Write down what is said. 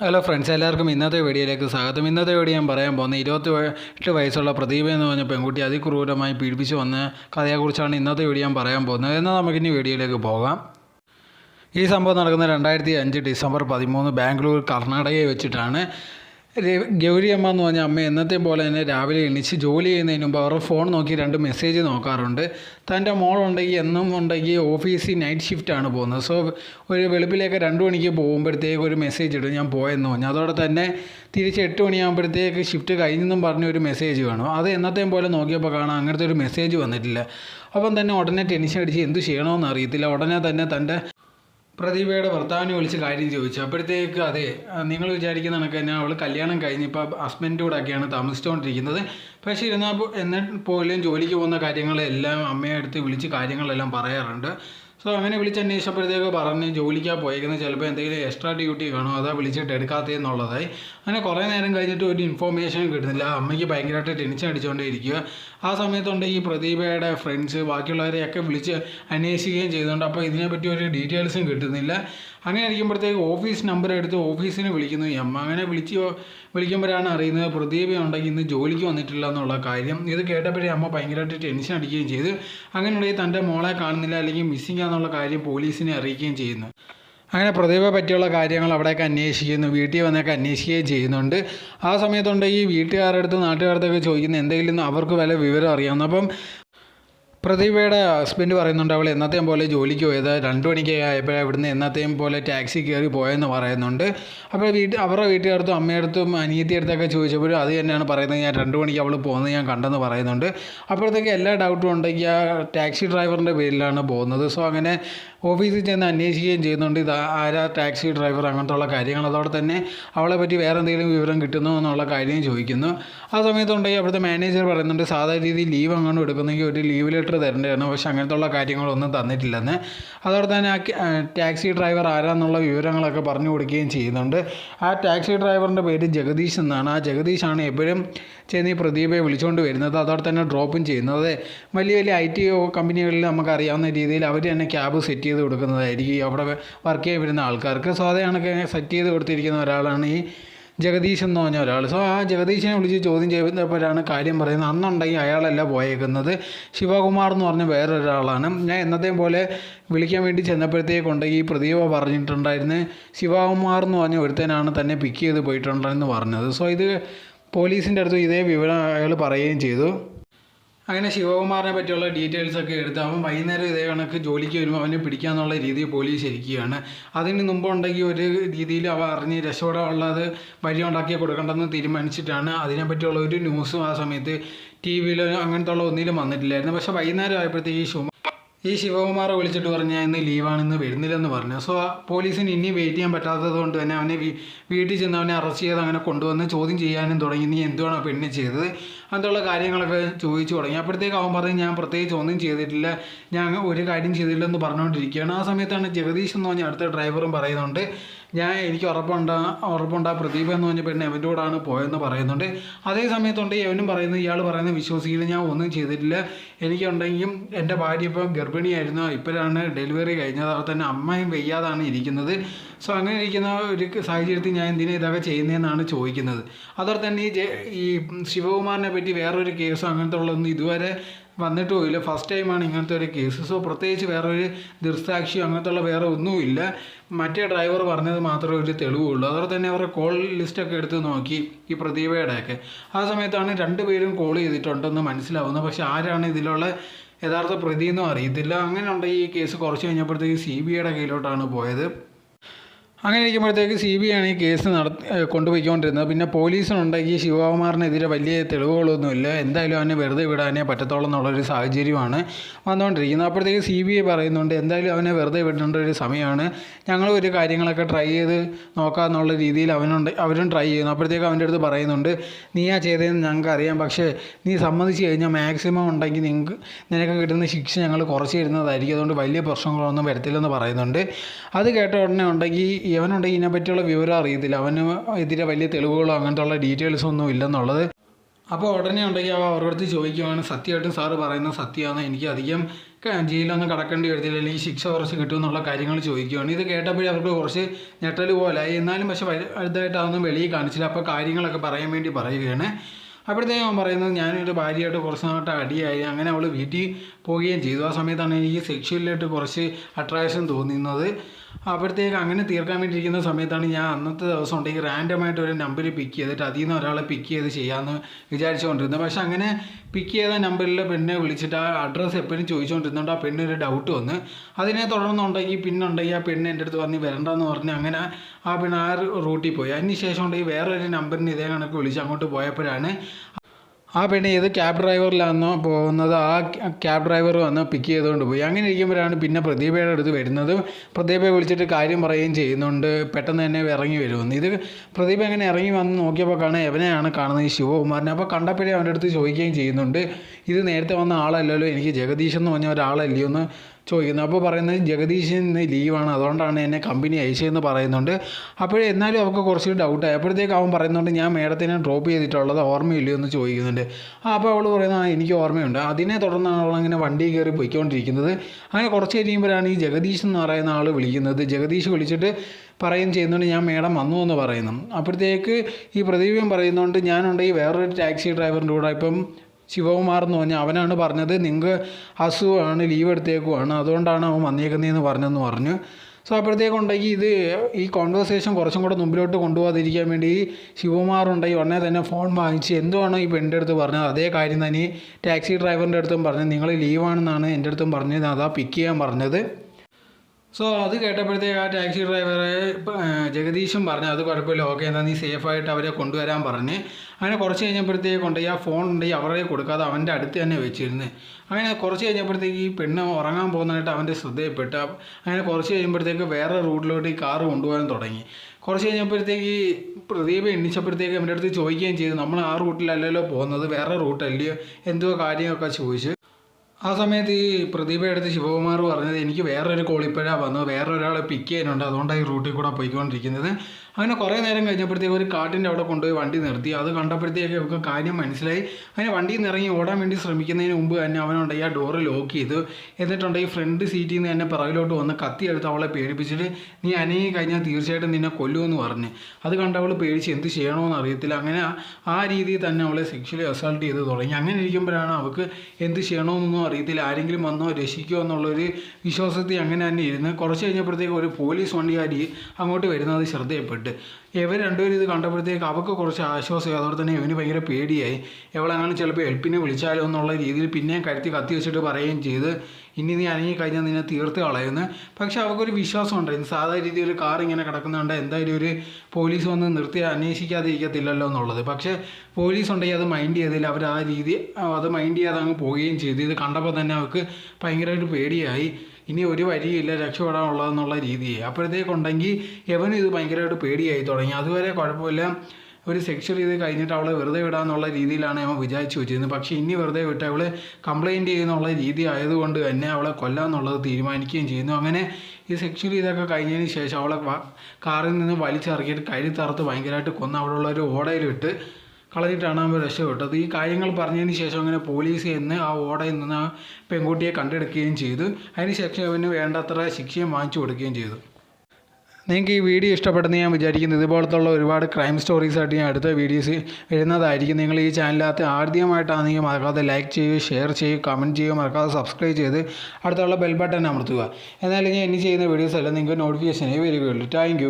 Hello friends എല്ലാവർക്കും ഇന്നത്തെ വീഡിയോയിലേക്ക് സ്വാഗതം. ഇന്നത്തെ വീഡിയോ ഞാൻ പറയാൻ പോകുന്നത് ഇരുപത്തി എട്ട് വയസ്സുള്ള പ്രദീപ എന്ന് പറഞ്ഞ പെൺകുട്ടി അതിക്രൂരമായി പീഡിപ്പിച്ച് വന്ന കഥയെക്കുറിച്ചാണ് ഇന്നത്തെ വീഡിയോ ഞാൻ പറയാൻ പോകുന്നത്. എന്നാൽ നമുക്കിനി വീഡിയോയിലേക്ക് പോകാം. ഈ സംഭവം നടക്കുന്ന രണ്ടായിരത്തി അഞ്ച് ഡിസംബർ പതിമൂന്ന് ബാംഗ്ലൂർ കർണാടകയെ വെച്ചിട്ടാണ് ഗൗരിയമ്മ എന്ന് പറഞ്ഞ അമ്മ എന്നത്തെ പോലെ തന്നെ രാവിലെ എണീച്ച് ജോലി ചെയ്യുന്നതിന് മുമ്പ് അവരുടെ ഫോൺ നോക്കി രണ്ട് മെസ്സേജ് നോക്കാറുണ്ട്. തന്റെ മോളുണ്ടെങ്കിൽ എന്നും ഉണ്ടെങ്കിൽ ഓഫീസിൽ നൈറ്റ് ഷിഫ്റ്റാണ് പോകുന്നത്. സോ ഒരു വെളുപ്പിലേക്ക് രണ്ട് മണിക്ക് പോകുമ്പോഴത്തേക്ക് ഒരു മെസ്സേജ് ഇടും. ഞാൻ പോയെന്ന് പറഞ്ഞു. അതോടെ തന്നെ തിരിച്ച് എട്ട് മണിയാകുമ്പോഴത്തേക്ക് ഷിഫ്റ്റ് കഴിഞ്ഞെന്നും പറഞ്ഞ് ഒരു മെസ്സേജ് വേണം അത് എന്നത്തെയും പോലെ നോക്കിയപ്പോൾ കാണാം അങ്ങനത്തെ ഒരു മെസ്സേജ് വന്നിട്ടില്ല. അപ്പം തന്നെ ഉടനെ ടെൻഷൻ അടിച്ച് എന്ത് ചെയ്യണമെന്ന് അറിയത്തില്ല. ഉടനെ തന്നെ തന്റെ പ്രതിഭയുടെ ഭർത്താവിനെ വിളിച്ച് കാര്യം ചോദിച്ചു. അപ്പോഴത്തേക്ക് അതെ നിങ്ങൾ വിചാരിക്കുന്ന കണക്ക് തന്നെ അവൾ കല്യാണം കഴിഞ്ഞിപ്പോൾ ഹസ്ബൻഡിന്റെ കൂടെയൊക്കെയാണ് താമസിച്ചുകൊണ്ടിരിക്കുന്നത് പക്ഷേ ഇരുന്നാൽ എന്നിട്ട് പോലും ജോലിക്ക് പോകുന്ന കാര്യങ്ങളെല്ലാം അമ്മയെ അടുത്ത് വിളിച്ച് കാര്യങ്ങളെല്ലാം പറയാറുണ്ട്. സോ അങ്ങനെ വിളിച്ച് അന്വേഷിച്ചപ്പോഴത്തേക്ക് പറഞ്ഞ് ജോലിക്കാണ് പോയേക്കുന്നത് ചിലപ്പോൾ എന്തെങ്കിലും എക്സ്ട്രാ ഡ്യൂട്ടി കാണും അതാ വിളിച്ചിട്ട് എടുക്കാത്തതെന്നുള്ളതായി അങ്ങനെ കുറേ നേരം കഴിഞ്ഞിട്ട് ഒരു ഇൻഫോർമേഷൻ കിട്ടുന്നില്ല. അമ്മയ്ക്ക് ഭയങ്കരമായിട്ട് ടെൻഷൻ അടിച്ചുകൊണ്ടേ ഇരിക്കുക ആ സമയത്തുണ്ട് ഈ പ്രതിഭയുടെ ഫ്രണ്ട്സ് ബാക്കിയുള്ളവരെയൊക്കെ വിളിച്ച് അന്വേഷിക്കുകയും ചെയ്തുകൊണ്ട്. അപ്പോൾ ഇതിനെപ്പറ്റി ഒരു ഡീറ്റെയിൽസും കിട്ടുന്നില്ല. അങ്ങനെ ഇരിക്കുമ്പോഴത്തേക്ക് ഓഫീസ് നമ്പർ എടുത്ത് ഓഫീസിന് വിളിക്കുന്നു. എം. അങ്ങനെ വിളിച്ച് വിളിക്കുമ്പോഴാണ് അറിയുന്നത് പ്രദീപ ഉണ്ടെങ്കിൽ ഇന്ന് ജോലിക്ക് വന്നിട്ടില്ല എന്നുള്ള കാര്യം. ഇത് കേട്ടപ്പോഴേ അമ്മ ഭയങ്കരമായിട്ട് ടെൻഷൻ അടിക്കുകയും ചെയ്തു. അങ്ങനെയുണ്ടെങ്കിൽ തന്റെ മോളെ കാണുന്നില്ല അല്ലെങ്കിൽ മിസ്സിംഗ് ആണെന്നുള്ള കാര്യം പോലീസിനെ അറിയിക്കുകയും ചെയ്യുന്നു. അങ്ങനെ പ്രതിഭയെ പറ്റിയുള്ള കാര്യങ്ങൾ അവിടെയൊക്കെ അന്വേഷിക്കുന്നു. വീട്ടിൽ വന്നൊക്കെ അന്വേഷിക്കുകയും ചെയ്യുന്നുണ്ട്. ആ സമയത്തുണ്ട് ഈ വീട്ടുകാരുടെ അടുത്ത് നാട്ടുകാരുടെ ചോദിക്കുന്ന. എന്തെങ്കിലും അവർക്ക് വല്ല വിവരം അറിയാവുന്ന? അപ്പം പ്രതിഭയുടെ ഹസ്ബൻഡ് പറയുന്നുണ്ട് അവൾ എന്നത്തെയും പോലെ ജോലിക്ക് പോയത് രണ്ട് മണിക്ക് ആയപ്പോഴാണ് ഇവിടുന്ന് എന്നത്തെയും പോലെ ടാക്സി കയറി പോയെന്ന് പറയുന്നുണ്ട്. അപ്പോൾ വീട്ടിൽ അവരുടെ വീട്ടുകാർത്തും അമ്മയടുത്തും അനിയത്തിയടുത്തൊക്കെ ചോദിച്ചപ്പോഴും അത് തന്നെയാണ് പറയുന്നത്. ഞാൻ രണ്ട് മണിക്ക് അവൾ പോകുന്നത് ഞാൻ കണ്ടെന്ന് പറയുന്നുണ്ട്. അപ്പോഴത്തേക്ക് എല്ലാ ഡൗട്ടും ഉണ്ടെങ്കിൽ ആ ടാക്സി ഡ്രൈവറിന്റെ പേരിലാണ് പോകുന്നത്. സോ അങ്ങനെ ഓഫീസിൽ ചെന്ന് അന്വേഷിക്കുകയും ചെയ്യുന്നുണ്ട്. ഇത് ആരാ ടാക്സി ഡ്രൈവർ അങ്ങനത്തെ ഉള്ള കാര്യങ്ങൾ. അതോടെ തന്നെ അവളെ പറ്റി വേറെ എന്തെങ്കിലും വിവരം കിട്ടുന്നു എന്നുള്ള കാര്യം ചോദിക്കുന്നു. ആ സമയത്തുണ്ടെങ്കിൽ അവിടുത്തെ മാനേജർ പറയുന്നുണ്ട് സാധാരണ രീതിയിൽ ലീവ് അങ്ങോട്ട് എടുക്കുന്നെങ്കിൽ ഒരു ലീവ് ലെറ്റർ തരേണ്ടതാണ് പക്ഷെ അങ്ങനത്തെ ഉള്ള കാര്യങ്ങളൊന്നും തന്നിട്ടില്ലെന്ന്. അതോടെ തന്നെ ആ ടാക്സി ഡ്രൈവർ ആരാന്നുള്ള വിവരങ്ങളൊക്കെ പറഞ്ഞു കൊടുക്കുകയും ചെയ്യുന്നുണ്ട്. ആ ടാക്സി ഡ്രൈവറിന്റെ പേര് ജഗദീഷ് എന്നാണ്. ആ ജഗദീഷാണ് എപ്പോഴും ചെന്ന് ഈ പ്രദീപയെ വിളിച്ചുകൊണ്ട് വരുന്നത്. അതോടെ തന്നെ ഡ്രോപ്പും ചെയ്യുന്നത്. വലിയ വലിയ ഐ ടി കമ്പനികളിൽ നമുക്കറിയാവുന്ന രീതിയിൽ അവർ തന്നെ ക്യാബ് സെറ്റ് ചെയ്ത് കൊടുക്കുന്നതായിരിക്കും. അവിടെ വർക്ക് ചെയ്യാൻ വരുന്ന ആൾക്കാർക്ക്. സോ അത് സെറ്റ് ചെയ്ത് കൊടുത്തിരിക്കുന്ന ഒരാളാണ് ഈ ജഗദീഷ് എന്ന് പറഞ്ഞ ഒരാൾ. സോ ആ ജഗദീഷിനെ വിളിച്ച് ചോദ്യം ചെയ്തപ്പോഴാണ് കാര്യം പറയുന്നത്. അന്നുണ്ടെങ്കിൽ അയാളല്ല പോയേക്കുന്നത്. ശിവകുമാർ എന്ന് പറഞ്ഞ വേറൊരാളാണ്. ഞാൻ എന്നത്തെയും പോലെ വിളിക്കാൻ വേണ്ടി ചെന്നപ്പോഴത്തേക്കുണ്ട് ഈ പ്രദീപ പറഞ്ഞിട്ടുണ്ടായിരുന്നു. ശിവകുമാർ എന്ന് പറഞ്ഞ ഒരുത്തനാണ് തന്നെ പിക്ക് ചെയ്ത് പോയിട്ടുണ്ടെന്ന് പറഞ്ഞത്. സോ ഇത് പോലീസിന്റെ അടുത്ത് ഇതേ വിവരം അയാൾ പറയുകയും ചെയ്തു. അങ്ങനെ ശിവകുമാറിനെ പറ്റിയുള്ള ഡീറ്റെയിൽസ് ഒക്കെ എടുത്ത് അവൻ വൈകുന്നേരം ഇതേ കണക്ക് ജോലിക്ക് വരുമ്പോൾ അവനെ പിടിക്കാന്നുള്ള രീതിയിൽ പോലീസ് ഇരിക്കുകയാണ്. അതിന് മുമ്പ് ഉണ്ടെങ്കിൽ ഒരു രീതിയിൽ അവ അറിഞ്ഞ് രക്ഷപ്പെടാനുള്ളത് വഴി ഉണ്ടാക്കി കൊടുക്കണ്ടെന്ന് തീരുമാനിച്ചിട്ടാണ്. അതിനെപ്പറ്റിയുള്ള ഒരു ന്യൂസും ആ സമയത്ത് ടി വിയിലോ അങ്ങനത്തെ ഉള്ള ഒന്നിലും വന്നിട്ടില്ലായിരുന്നു. പക്ഷേ വൈകുന്നേരം ആയപ്പോഴത്തേക്ക് ശിവ ഈ ശിവകുമാറെ വിളിച്ചിട്ട് പറഞ്ഞാൽ ഇന്ന് ലീവാണ് ഇന്ന് വരുന്നില്ലെന്ന് പറഞ്ഞു. സോ പോലീസിന് ഇനി വെയിറ്റ് ചെയ്യാൻ പറ്റാത്തത് കൊണ്ട് തന്നെ അവനെ വീട്ടിൽ ചെന്ന് അവനെ അറസ്റ്റ് ചെയ്ത് അങ്ങനെ കൊണ്ടുവന്ന് ചോദ്യം ചെയ്യാനും തുടങ്ങി. നീ എന്തുവാണ് പെണ്ണ് ചെയ്തത്? അങ്ങനത്തുള്ള കാര്യങ്ങളൊക്കെ ചോദിച്ചു തുടങ്ങി. അപ്പോഴത്തേക്ക് അവൻ പറഞ്ഞ് ഞാൻ പ്രത്യേകിച്ച് ഒന്നും ചെയ്തിട്ടില്ല. ഞാൻ ഒരു കാര്യം ചെയ്തിട്ടില്ലെന്ന് പറഞ്ഞുകൊണ്ടിരിക്കുകയാണ്. ആ സമയത്താണ് ജഗദീഷ് എന്ന് പറഞ്ഞ അടുത്ത ഡ്രൈവറും പറയുന്നുണ്ട് ഞാൻ എനിക്ക് ഉറപ്പുണ്ട് ഉറപ്പുണ്ട് പ്രദീപ് എന്ന് പറഞ്ഞ പെണ്ണ് എവന്റെ കൂടാണ് പോയെന്ന് പറയുന്നുണ്ട്. അതേ സമയത്തുണ്ട് എവനും പറയുന്നത് ഇയാൾ പറയുന്നത് വിശ്വസിക്കില്ല ഞാൻ ഒന്നും ചെയ്തിട്ടില്ല. എനിക്കുണ്ടെങ്കിലും എന്റെ ഭാര്യ ഇപ്പം ഗർഭിണിയായിരുന്നു. ഇപ്പോഴാണ് ഡെലിവറി കഴിഞ്ഞത്. അവിടെ തന്നെ അമ്മയും വെയ്യാതാണ് ഇരിക്കുന്നത്. സോ അങ്ങനെ ഇരിക്കുന്ന ഒരു സാഹചര്യത്തിൽ ഞാൻ എന്തിനാ ഇതൊക്കെ ചെയ്യുന്നതെന്നാണ് ചോദിക്കുന്നത്. അതോടെ തന്നെ ഈ ഈ ശിവകുമാറിനെ പറ്റി വേറൊരു കേസോ അങ്ങനത്തെ ഉള്ളതൊന്നും ഇതുവരെ വന്നിട്ട് പോയില്ല. ഫസ്റ്റ് ടൈമാണ് ഇങ്ങനത്തെ ഒരു കേസ് സോ പ്രത്യേകിച്ച് വേറെ ഒരു ദൃക്സാക്ഷിയോ അങ്ങനത്തുള്ള വേറെ ഒന്നുമില്ല. മറ്റേ ഡ്രൈവർ പറഞ്ഞത് മാത്രമേ ഒരു തെളിവുള്ളൂ. അതുപോലെ തന്നെ അവരുടെ കോൾ ലിസ്റ്റൊക്കെ എടുത്ത് നോക്കി ഈ പ്രതിഭയുടെയൊക്കെ ആ സമയത്താണ് രണ്ടുപേരും കോൾ ചെയ്തിട്ടുണ്ടെന്ന് മനസ്സിലാവുന്നത്. പക്ഷെ ആരാണ് ഇതിലുള്ള യഥാർത്ഥ പ്രതി എന്നും അറിയത്തില്ല. അങ്ങനെ ഈ കേസ് കുറച്ച് കഴിഞ്ഞപ്പോഴത്തേക്ക് സി ബി ഐയുടെ കയ്യിലോട്ടാണ് പോയത്. അങ്ങനെ ഇരിക്കുമ്പോഴത്തേക്ക് സി ബി ആണ് ഈ കേസ് നടത്തി കൊണ്ടുപോയിക്കൊണ്ടിരുന്നത്. പിന്നെ പോലീസിനുണ്ടെങ്കിൽ ശിവകുമാറിനെതിരെ വലിയ തെളിവുകളൊന്നുമില്ല. എന്തായാലും അവനെ വെറുതെ വിടാനേ പറ്റത്തുള്ളൂ എന്നുള്ളൊരു സാഹചര്യമാണ് വന്നുകൊണ്ടിരിക്കുന്നത്. അപ്പോഴത്തേക്ക് സി ബി ഐ പറയുന്നുണ്ട് എന്തായാലും അവനെ വെറുതെ വിടേണ്ട ഒരു സമയമാണ്. ഞങ്ങൾ ഒരു കാര്യങ്ങളൊക്കെ ട്രൈ ചെയ്ത് നോക്കാമെന്നുള്ള രീതിയിൽ അവനുണ്ട് അവരും ട്രൈ ചെയ്യുന്നു. അപ്പോഴത്തേക്ക് അവന്റെ അടുത്ത് പറയുന്നുണ്ട് നീ ആ ചെയ്തതെന്ന് ഞങ്ങൾക്ക് അറിയാം. പക്ഷേ നീ സമ്മതിച്ച് കഴിഞ്ഞാൽ മാക്സിമം ഉണ്ടെങ്കിൽ നിങ്ങൾക്ക് നിനക്ക് കിട്ടുന്ന ശിക്ഷ ഞങ്ങൾ കുറച്ച് തരുന്നതായിരിക്കും. അതുകൊണ്ട് വലിയ പ്രശ്നങ്ങളൊന്നും വരത്തില്ലെന്ന് പറയുന്നുണ്ട്. അത് കേട്ട ഉടനെ ഉണ്ടെങ്കിൽ ഇവനുണ്ടെങ്കിൽ ഇതിനെപ്പറ്റിയുള്ള വിവരം അറിയത്തില്ല. അവന് എതിരെ വലിയ തെളിവുകളോ അങ്ങനത്തെ ഉള്ള ഡീറ്റെയിൽസ് ഒന്നും ഇല്ലെന്നുള്ളത്. അപ്പോൾ ഉടനെ ഉണ്ടെങ്കിൽ അവ അവരോട് ചോദിക്കുവാണ് സത്യമായിട്ടും സാറ് പറയുന്നത് സത്യമാണ്? എനിക്ക് അധികം ജയിലൊന്നും കടക്കേണ്ടി വരത്തില്ല. അല്ലെങ്കിൽ ശിക്ഷ കുറച്ച് കിട്ടും എന്നുള്ള കാര്യങ്ങൾ ചോദിക്കുകയാണ് ഇത് കേട്ടപ്പോഴേ അവർക്ക് കുറച്ച് ഞെട്ടൽ പോലായി എന്നാലും പക്ഷേ വലുതായിട്ട് വെളിയിൽ കാണിച്ചില്ല. അപ്പോൾ കാര്യങ്ങളൊക്കെ പറയാൻ വേണ്ടി പറയുകയാണ്. അപ്പോഴത്തേക്കും അവൻ പറയുന്നത് ഞാനൊരു ഭാര്യയായിട്ട് കുറച്ച് നാട്ട് അടിയായി. അങ്ങനെ അവൾ വീട്ടിൽ പോവുകയും ചെയ്തു. ആ സമയത്താണ് എനിക്ക് സെക്ഷുവലായിട്ട് കുറച്ച് അട്രാക്ഷൻ തോന്നുന്നത് അപ്പോഴത്തേക്ക് അങ്ങനെ തീർക്കാൻ വേണ്ടിയിരിക്കുന്ന സമയത്താണ് ഞാൻ അന്നത്തെ ദിവസം ഉണ്ടെങ്കിൽ റാൻഡമായിട്ട് ഒരു നമ്പർ പിക്ക് ചെയ്തിട്ട് അതിൽ നിന്ന് ഒരാളെ പിക്ക് ചെയ്ത് ചെയ്യാമെന്ന് വിചാരിച്ചുകൊണ്ടിരുന്നത്. പക്ഷെ അങ്ങനെ പിക്ക് ചെയ്ത നമ്പറിൽ പെണ്ണിനെ വിളിച്ചിട്ട് ആ അഡ്രസ്സ് എപ്പോഴും ചോദിച്ചുകൊണ്ടിരുന്നുണ്ട് ആ പെണ്ണൊരു ഡൗട്ട് വന്ന്. അതിനെ തുടർന്നുണ്ടെങ്കിൽ പിന്നുണ്ടെങ്കിൽ ആ പെണ്ണ് എന്റെ അടുത്ത് വന്ന് വരണ്ടെന്ന് പറഞ്ഞ് അങ്ങനെ ആ പെണ്ണ് ആ റൂട്ടിൽ പോയി. അതിന് ശേഷം ഉണ്ടെങ്കിൽ വേറൊരു നമ്പറിന് ഇതേ കണക്ക് വിളിച്ച് അങ്ങോട്ട് പോയപ്പോഴാണ് ആ പെണ്ണ് ഏത് ക്യാബ് ഡ്രൈവറിലാണെന്നോ പോകുന്നത് ആ ക്യാബ് ഡ്രൈവർ വന്ന് പിക്ക് ചെയ്തുകൊണ്ട് പോയി. അങ്ങനെ ഇരിക്കുമ്പോഴാണ് പിന്നെ പ്രദീപയുടെ അടുത്ത് വരുന്നത്. പ്രദീപയെ വിളിച്ചിട്ട് കാര്യം പറയുകയും ചെയ്യുന്നുണ്ട്. പെട്ടെന്ന് തന്നെ ഇറങ്ങി വരുമെന്ന്. ഇത് പ്രദീപ് അങ്ങനെ ഇറങ്ങി വന്ന് നോക്കിയപ്പോൾ കാണാൻ എവനെയാണ് കാണുന്നത്? ഈ ശിവകുമാരനെ. അപ്പോൾ കണ്ടപ്പോഴേ അവന്റെ അടുത്ത് ചോദിക്കുകയും ചെയ്യുന്നുണ്ട്. ഇത് നേരത്തെ വന്ന ആളല്ലല്ലോ. എനിക്ക് ജഗദീഷ് എന്ന് പറഞ്ഞ ഒരാളല്ലയോ എന്ന് ചോദിക്കുന്നത്. അപ്പോൾ പറയുന്നത് ജഗദീശൻ ഇന്ന് ലീവാണ്. അതുകൊണ്ടാണ് എന്നെ കമ്പനി അയച്ചതെന്ന് പറയുന്നുണ്ട്. അപ്പോഴേ എന്നാലും അവൾക്ക് കുറച്ച് ഡൗട്ടായി അപ്പോഴത്തേക്ക് അവൻ പറയുന്നുണ്ട് ഞാൻ മേഡത്തിനെ ഡ്രോപ്പ് ചെയ്തിട്ടുള്ളത് ഓർമ്മയില്ലയോ എന്ന് ചോദിക്കുന്നുണ്ട്. ആ അപ്പോൾ അവൾ പറയുന്നത് എനിക്ക് ഓർമ്മയുണ്ട്. അതിനെ തുടർന്നാണ് അവൾ അങ്ങനെ വണ്ടി കയറി പോയിക്കൊണ്ടിരിക്കുന്നത്. അങ്ങനെ കുറച്ച് കഴിയുമ്പോഴാണ് ഈ ജഗദീഷ് എന്ന് പറയുന്ന ആൾ വിളിക്കുന്നത്. ജഗദീഷ് വിളിച്ചിട്ട് പറയുകയും ചെയ്യുന്നുണ്ട് ഞാൻ മേഡം വന്നു എന്ന് പറയുന്നു. അപ്പോഴത്തേക്ക് ഈ പ്രദീപം പറയുന്നുണ്ട് ഞാനുണ്ടെങ്കിൽ വേറൊരു ടാക്സി ഡ്രൈവറിന്റെ കൂടെ. ഇപ്പം ശിവകുമാർ എന്ന് പറഞ്ഞാൽ അവനാണ് പറഞ്ഞത് നിങ്ങൾക്ക് അസുഖമാണ് ലീവ് എടുത്തേക്കുവാണ്. അതുകൊണ്ടാണ് അവൻ വന്നേക്കുന്നതെന്ന് പറഞ്ഞെന്ന് പറഞ്ഞു. സോ അപ്പോഴത്തേക്കുണ്ടെങ്കിൽ ഇത് ഈ കോൺവെർസേഷൻ കുറച്ചും കൂടെ മുമ്പിലോട്ട് കൊണ്ടുപോകാതിരിക്കാൻ വേണ്ടി ശിവകുമാർ ഉണ്ടെങ്കിൽ ഉടനെ തന്നെ ഫോൺ വാങ്ങിച്ച് എന്തുവാണോ ഈ പെണ്ണിന്റെ അടുത്ത് പറഞ്ഞത്? അതേ കാര്യം തന്നെ ടാക്സി ഡ്രൈവറിന്റെ അടുത്തും പറഞ്ഞത് നിങ്ങൾ ലീവാണെന്നാണ് എന്റെ അടുത്തും പറഞ്ഞത്. അതാ പിക്ക് ചെയ്യാൻ പറഞ്ഞത്. സോ അത് കേട്ടപ്പോഴത്തേക്ക് ആ ടാക്സി ഡ്രൈവറെ ജഗദീഷും പറഞ്ഞു അത് കുഴപ്പമില്ല ഓക്കെ എന്നാൽ നീ സേഫായിട്ട് അവരെ കൊണ്ടുവരാൻ പറഞ്ഞ്. അങ്ങനെ കുറച്ച് കഴിഞ്ഞപ്പോഴത്തേക്ക് കൊണ്ടുപോയി ആ ഫോൺ ഉണ്ടെങ്കിൽ അവരെ കൊടുക്കാതെ അവന്റെ അടുത്ത് തന്നെ വെച്ചിരുന്നു. അങ്ങനെ കുറച്ച് കഴിഞ്ഞപ്പോഴത്തേക്ക് ഈ പെണ്ണ് ഉറങ്ങാൻ പോകുന്നതായിട്ട് അവന്റെ ശ്രദ്ധയിൽപ്പെട്ട്. അങ്ങനെ കുറച്ച് കഴിയുമ്പോഴത്തേക്ക് വേറെ റൂട്ടിലോട്ട് ഈ കാറ് കൊണ്ടുപോകാൻ തുടങ്ങി. കുറച്ച് കഴിഞ്ഞപ്പോഴത്തേക്ക് ഈ പ്രദീപ് എണ്ണിച്ചപ്പോഴത്തേക്ക് അവന്റെ അടുത്ത് ചോദിക്കുകയും ചെയ്തു നമ്മൾ ആ റൂട്ടിലല്ലല്ലോ പോകുന്നത് വേറെ റൂട്ടല്ലയോ? എന്തോ കാര്യമൊക്കെ ചോദിച്ചു. ആ സമയത്ത് ഈ പ്രദീപ എടുത്ത് ശിവകുമാർ പറഞ്ഞത് എനിക്ക് വേറൊരു കോളിപ്പഴ വന്നു. വേറൊരാളെ പിക്ക് ചെയ്യാനുണ്ട് അതുകൊണ്ടാണ് ഈ റൂട്ടിൽ കൂടെ പോയിക്കൊണ്ടിരിക്കുന്നത്. അങ്ങനെ കുറേ നേരം കഴിഞ്ഞപ്പോഴത്തേക്ക് ഒരു കാട്ടിന്റെ അവിടെ കൊണ്ടുപോയി വണ്ടി നിർത്തി. അത് കണ്ടപ്പോഴത്തേക്ക് ഒക്കെ കാര്യം മനസ്സിലായി. അങ്ങനെ വണ്ടിയിൽ നിന്ന് ഇറങ്ങി ഓടാൻ വേണ്ടി ശ്രമിക്കുന്നതിന് മുമ്പ് തന്നെ അവനുണ്ടെങ്കിൽ ആ ഡോറ് ലോക്ക് ചെയ്തു എന്നിട്ടുണ്ടെങ്കിൽ ഫ്രണ്ട് സീറ്റിൽ നിന്ന് തന്നെ പിറകിലോട്ട് വന്ന് കത്തിയെടുത്ത് അവളെ പേടിപ്പിച്ചിട്ട് നീ അനങ്ങി കഴിഞ്ഞാൽ തീർച്ചയായിട്ടും നിന്നെ കൊല്ലുമെന്ന് പറഞ്ഞ്. അത് കണ്ട് അവൾ പേടിച്ച് എന്ത് ചെയ്യണമെന്ന് അറിയത്തില്ല. അങ്ങനെ ആ- രീതിയിൽ തന്നെ അവളെ സെക്ഷലി അസൾട്ട് ചെയ്ത് തുടങ്ങി. അങ്ങനെ ഇരിക്കുമ്പോഴാണ് അവൾക്ക് എന്ത് ചെയ്യണമെന്നൊന്നും അറിയത്തില്ല. ആരെങ്കിലും വന്നോ രക്ഷിക്കുമോ എന്നുള്ളൊരു വിശ്വാസത്തിൽ അങ്ങനെ തന്നെ ഇരുന്ന് കുറച്ച് കഴിഞ്ഞപ്പോഴത്തേക്ക് ഒരു പോലീസ് വണ്ടിക്കാരി അങ്ങോട്ട് വരുന്നത് ശ്രദ്ധയപ്പെട്ടു ഇവർ രണ്ടുപേരും ഇത് കണ്ടപ്പോഴത്തേക്ക് അവൾക്ക് കുറച്ച് ആശ്വാസമായി. അതുപോലെ തന്നെ ഇവന് ഭയങ്കര പേടിയായി. എവളെങ്ങനെ ചിലപ്പോൾ ഹെൽപ്പിനെ വിളിച്ചാലോ എന്നുള്ള രീതിയിൽ പിന്നെയും കരുത്തി കത്തി വെച്ചിട്ട് പറയുകയും ചെയ്ത് ഇനി നീ അനങ്ങി കഴിഞ്ഞാൽ നിന്നെ തീർത്ത് കളയുന്നു. പക്ഷെ അവൾക്കൊരു വിശ്വാസം ഉണ്ടായിരുന്നു സാധാരണ രീതിയിൽ ഒരു കാർ ഇങ്ങനെ കിടക്കുന്നുണ്ട്. എന്തായാലും ഒരു പോലീസ് വന്ന് നിർത്തി അന്വേഷിക്കാതിരിക്കത്തില്ലല്ലോ എന്നുള്ളത്. പക്ഷേ പോലീസ് ഉണ്ടെങ്കിൽ അത് മൈൻഡ് ചെയ്തില്ല. അവർ ആ രീതി അത് മൈൻഡ് ചെയ്യാതെ അങ്ങ് പോവുകയും ചെയ്തു. ഇത് കണ്ടപ്പോൾ തന്നെ അവൾക്ക് ഭയങ്കരമായിട്ട് പേടിയായി. ഇനി ഒരു വഴിയില്ല രക്ഷപ്പെടാനുള്ളതെന്നുള്ള രീതിയായി അപ്പോഴത്തേക്കുണ്ടെങ്കിൽ എവനും ഇത് ഭയങ്കരമായിട്ട് പേടിയായി തുടങ്ങി. അതുവരെ കുഴപ്പമില്ല. ഒരു സെക്ഷൽ ഇത് കഴിഞ്ഞിട്ട് അവളെ വെറുതെ വിടാമെന്നുള്ള രീതിയിലാണ് അവൻ വിചാരിച്ചു വെച്ചിരുന്നത്. പക്ഷേ ഇനി വെറുതെ വിട്ട് അവൾ കംപ്ലയിന്റ് ചെയ്യുന്നുള്ള രീതി ആയതുകൊണ്ട് തന്നെ അവളെ കൊല്ലാമെന്നുള്ളത് തീരുമാനിക്കുകയും ചെയ്യുന്നു. അങ്ങനെ ഈ സെക്ഷൽ ഇതൊക്കെ കഴിഞ്ഞതിന് ശേഷം അവളെ കാറിൽ നിന്ന് വലിച്ചിറക്കിയിട്ട് കരുത്തറുത്ത് ഭയങ്കരമായിട്ട് കൊന്ന് അവിടെയുള്ള ഒരു ഓടയിലിട്ട് കളഞ്ഞിട്ടാണ് അവൻ രക്ഷപ്പെട്ടത്. ഈ കാര്യങ്ങൾ പറഞ്ഞതിന് ശേഷം അങ്ങനെ പോലീസ് എന്ന് ആ ഓടയിൽ നിന്ന് ആ പെൺകുട്ടിയെ കണ്ടെടുക്കുകയും ചെയ്തു. അതിനുശേഷം അവന് വേണ്ടത്ര ശിക്ഷയും വാങ്ങിച്ചു കൊടുക്കുകയും ചെയ്തു. നിങ്ങൾക്ക് ഈ വീഡിയോ ഇഷ്ടപ്പെടുന്ന ഞാൻ വിചാരിക്കുന്നത് ഇതുപോലത്തുള്ള ഒരുപാട് ക്രൈം സ്റ്റോറീസായിട്ട് ഞാൻ അടുത്ത വീഡിയോസ് വരുന്നതായിരിക്കും. നിങ്ങൾ ഈ ചാനലിനകത്ത് ആദ്യമായിട്ടാണെങ്കിൽ മറക്കാതെ ലൈക്ക് ചെയ്യുക ഷെയർ ചെയ്യുക കമന്റ് ചെയ്യുക മറക്കാതെ സബ്സ്ക്രൈബ് ചെയ്ത് അടുത്തുള്ള ബെൽ ബട്ടൺ അമർത്തുക. എന്നാലും ഞാൻ ഇനി ചെയ്യുന്ന വീഡിയോസ് എല്ലാം നിങ്ങൾക്ക് നോട്ടിഫിക്കേഷനേ വരികയുള്ളൂ. താങ്ക്